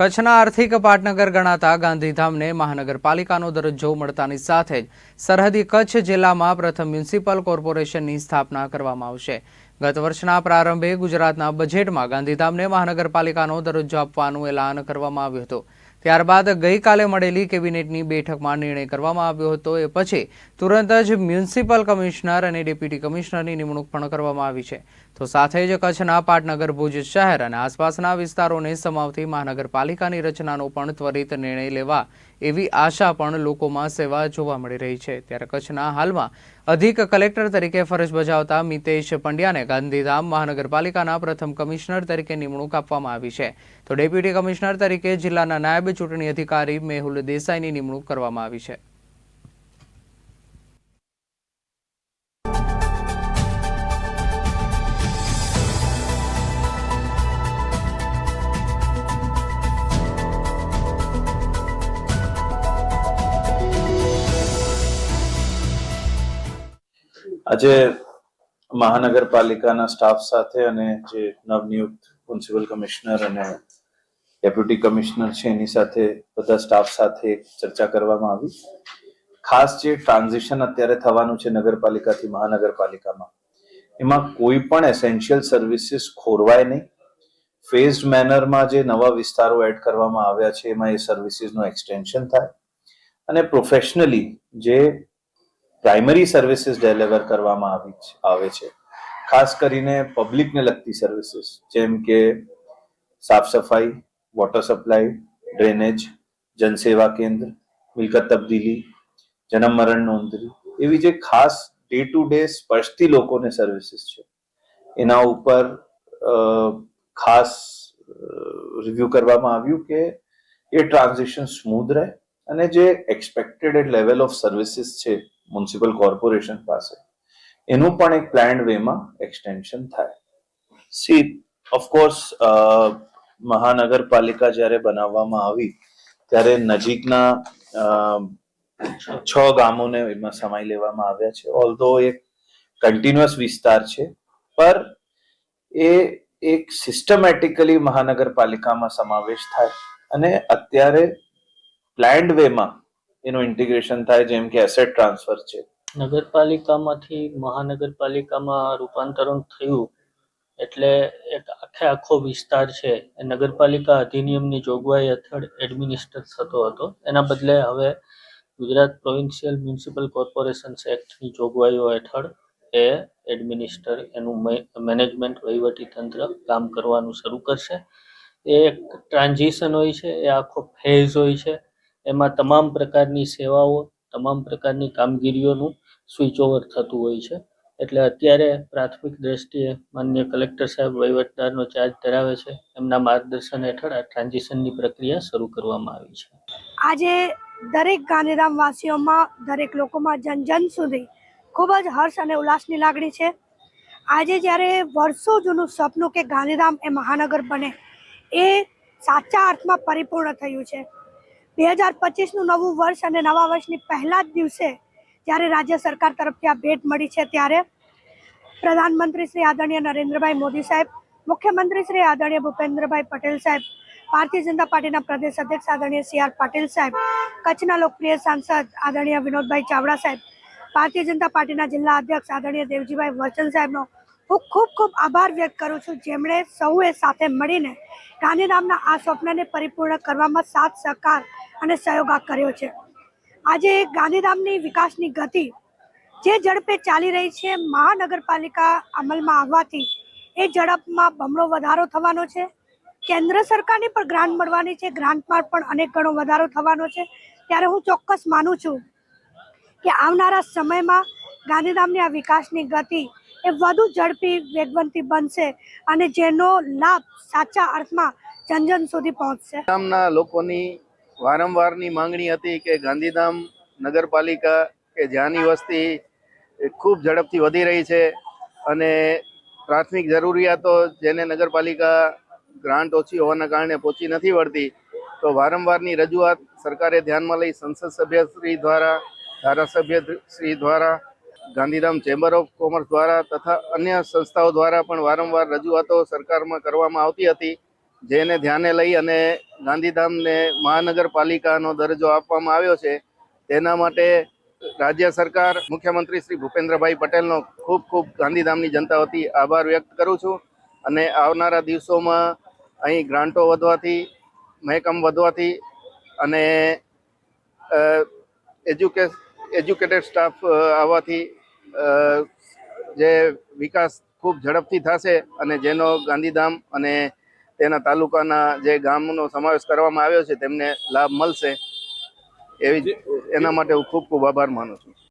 કચ્છના આર્થિક પાટનગર ગણાતા ગાંધીધામને મહાનગરપાલિકાનો દરજ્જો મળતાની સાથે જ સરહદી કચ્છ જિલ્લામાં પ્રથમ મ્યુનિસિપલ કોર્પોરેશનની સ્થાપના કરવામાં આવશે. ગત વર્ષના પ્રારંભે ગુજરાતના બજેટમાં ગાંધીધામને મહાનગરપાલિકાનો દરજ્જો આપવાનું એલાન કરવામાં આવ્યું હતું. ત્યારબાદ ગઈકાલે મળેલી કેબિનેટની બેઠકમાં નિર્ણય કરવામાં આવ્યો હતો. એ પછી તુરંત જ મ્યુનિસિપલ કમિશનર અને ડેપ્યુટી કમિશનરની નિમણૂક પણ કરવામાં આવી છે. તો સાથે જ કચ્છના પાટનગર, ભુજ શહેર અને આસપાસના વિસ્તારોને સમાવતી મહાનગરપાલિકાની રચનાનો પણ ત્વરિત નિર્ણય લેવા એવી આશા પણ લોકોમાં સેવા જોવા મળી રહી છે. ત્યારે કચ્છના હાલમાં અધિક કલેક્ટર તરીકે ફરજ બજાવતા મિતેશ પંડ્યાને ગાંધીધામ મહાનગરપાલિકાના પ્રથમ કમિશનર તરીકે નિમણૂક આપવામાં આવી છે. તો ડેપ્યુટી કમિશનર તરીકે જિલ્લાના નાયબ ચૂંટણી અધિકારી મેહુલ દેસાઈની નિમણૂક કરવામાં આવી છે. આજે મહાનગરપાલિકાના સ્ટાફ સાથે અને જે નવનિયુક્ત મ્યુનિસિપલ કમિશનર અને ડેપ્યુટી કમિશનર છે, એની સાથે બધા સ્ટાફ સાથે ચર્ચા કરવામાં આવી. ખાસ જે ટ્રાન્ઝિશન અત્યારે થવાનું છે નગરપાલિકાથી મહાનગરપાલિકામાં, એમાં કોઈ પણ એસેન્શિયલ સર્વિસીસ ખોરવાય નહીં. ફેઝડ મેનરમાં જે નવા વિસ્તારો એડ કરવામાં આવ્યા છે, એમાં એ સર્વિસીસનું એક્સટેન્શન થાય. અને પ્રોફેશનલી જે પ્રાઇમરી સર્વિસીસ ડિલિવર કરવામાં આવી આવે છે. ખાસ કરીને પબ્લિકને લગતી સર્વિસીસ જેમ કે સાફ સફાઈ વોટર સપ્લાય ડ્રેનેજ જનસેવા કેન્દ્ર મિલકત તબદીલી જન્મ મરણ નોંધણી એવી જે ખાસ ડે ટુ ડે સ્પર્શતી લોકોને સર્વિસીસ છે એના ઉપર ખાસ રિવ્યુ કરવામાં આવ્યું કે એ ટ્રાન્ઝેક્શન સ્મૂધ રહે અને જે એક્સપેક્ટેડ લેવલ ઓફ સર્વિસીસ છે મ્યુનિસિપલ કોર્પોરેશન પાસે એનું પણ એક પ્લાન્ડ વેમાં એક્સટેન્શન થાય સી ઓફકોર્સ મહાનગરપાલિકા જ્યારે બનાવવામાં આવી, ત્યારે નજીકના છ ગામોને એમાં સમાઈ લેવામાં આવ્યા છે. ઓલધો એક કન્ટિન્યુઅસ વિસ્તાર છે, પર એ એક સિસ્ટમેટિકલી મહાનગરપાલિકામાં સમાવેશ થાય અને અત્યારે પ્લાન્ડ વેમાં એનું ઇન્ટિગ્રેશન થાય, જેમ કે એસેટ ટ્રાન્સફર છે. નગરપાલિકામાંથી મહાનગરપાલિકામાં રૂપાંતરણ થયું એટલે એક આખે આખો વિસ્તાર છે. એ નગરપાલિકા અધિનિયમની જોગવાઈ હેઠળ એડમિનિસ્ટર થતો હતો. એના બદલે હવે ગુજરાત પ્રોવિન્શિયલ મ્યુનિસિપલ કોર્પોરેશન્સ એક્ટની જોગવાઈઓ હેઠળ એ એડમિનિસ્ટર એનું મેનેજમેન્ટ વહીવટી તંત્ર કામ કરવાનું શરૂ કરશે. એ એક ટ્રાન્ઝિશન હોય છે, એ આખો ફેઝ હોય છે. એમાં તમામ પ્રકારની સેવાઓ, તમામ પ્રકારની કામગીરીઓનું સ્વિચ ઓવર થતું હોય છે. એટલે અત્યારે પ્રાથમિક દ્રષ્ટિએ માન્ય કલેક્ટર સાહેબ વહીવટદારનો ચાર્જ ધરાવે છે. એમના માર્ગદર્શન હેઠળ આ ટ્રાન્ઝિશનની પ્રક્રિયા શરૂ કરવામાં આવી છે. આજે દરેક ગાંધીધામ વાસીઓમાં દરેક લોકોમાં જન જન સુધી ખૂબ જ હર્ષ અને ઉલ્લાસની લાગણી છે. આજે જ્યારે વર્ષો જૂનું સપનું કે ગાંધીધામ એ મહાનગર બને, એ સાચા અર્થમાં પરિપૂર્ણ થયું છે. બે હજાર પચીસનું નવું વર્ષ અને નવા વર્ષની પહેલા જ દિવસે જ્યારે રાજ્ય સરકાર તરફથી આ ભેટ મળી છે ત્યારે પ્રધાનમંત્રી શ્રી આદરણીય નરેન્દ્રભાઈ મોદી સાહેબ, મુખ્યમંત્રી શ્રી આદરણીય ભૂપેન્દ્રભાઈ પટેલ સાહેબ, ભારતીય જનતા પાર્ટીના પ્રદેશ અધ્યક્ષ આદરણીય સી આર પાટીલ સાહેબ, કચ્છના લોકપ્રિય સાંસદ આદરણીય વિનોદભાઈ ચાવડા સાહેબ, ભારતીય જનતા પાર્ટીના જિલ્લા અધ્યક્ષ આદરણીય દેવજીભાઈ વરચંદ સાહેબનો હું ખૂબ ખૂબ આભાર વ્યક્ત કરું છું. જેમણે સૌએ સાથે મળીને ગાંધીધામના આ સ્વપ્નને પરિપૂર્ણ કરવામાં સાથ સહકાર અને સહયોગ કર્યો છે. આજે ગાંધીધામની વિકાસની ગતિ જે ઝડપે ચાલી રહી છે, મહાનગરપાલિકા અમલમાં આવવાથી એ ઝડપમાં બમણો વધારો થવાનો છે. કેન્દ્ર સરકારની પણ ગ્રાન્ટ મળવાની છે. ગ્રાન્ટમાં પણ અનેક ગણો વધારો થવાનો છે. ત્યારે હું ચોક્કસ માનું છું કે આવનારા સમયમાં ગાંધીધામની આ વિકાસની ગતિ એ વધુ ઝડપી વેગવંતી બનશે અને જેનો લાભ સાચા અર્થમાં જન જન સુધી પહોંચશે. ગામના લોકોની વારંવારની માંગણી હતી કે ગાંધીધામ નગરપાલિકા કે જ્યાંની વસ્તી ખૂબ ઝડપથી વધી રહી છે અને પ્રાથમિક જરૂરિયાતો જેને નગરપાલિકા ગ્રાન્ટ ઓછી હોવાના કારણે પહોંચી નથી વળતી, તો વારંવારની રજૂઆત સરકારે ધ્યાનમાં લઈ સંસદ સભ્યશ્રી દ્વારા, ધારાસભ્ય શ્રી દ્વારા, ગાંધીધામ ચેમ્બર ઓફ કોમર્સ દ્વારા તથા અન્ય સંસ્થાઓ દ્વારા પણ વારંવાર રજૂઆતો સરકારમાં કરવામાં આવતી હતી. જેને ધ્યાને લઈ અને ગાંધીધામને મહાનગરપાલિકાનો દરજ્જો આપવામાં આવ્યો છે, તેના માટે રાજ્ય સરકાર, મુખ્યમંત્રી શ્રી ભૂપેન્દ્રભાઈ પટેલનો ખૂબ ખૂબ ગાંધીધામની જનતા વતી આભાર વ્યક્ત કરું છું અને આવનારા દિવસોમાં અહીં ગ્રાન્ટો વધવાથી, મહેકમ વધવાથી અને એજ્યુકે, એજ્યુકેટેડ સ્ટાફ આવવાથી જે વિકાસ ખૂબ ઝડપથી થશે અને જેનો ગાંધીધામ અને તેના તાલુકાના જે ગામનો સમાવેશ કરવામાં આવ્યો છે તેમને લાભ મળશે. એવી એના માટે હું ખૂબ ખૂબ આભાર માનું છું.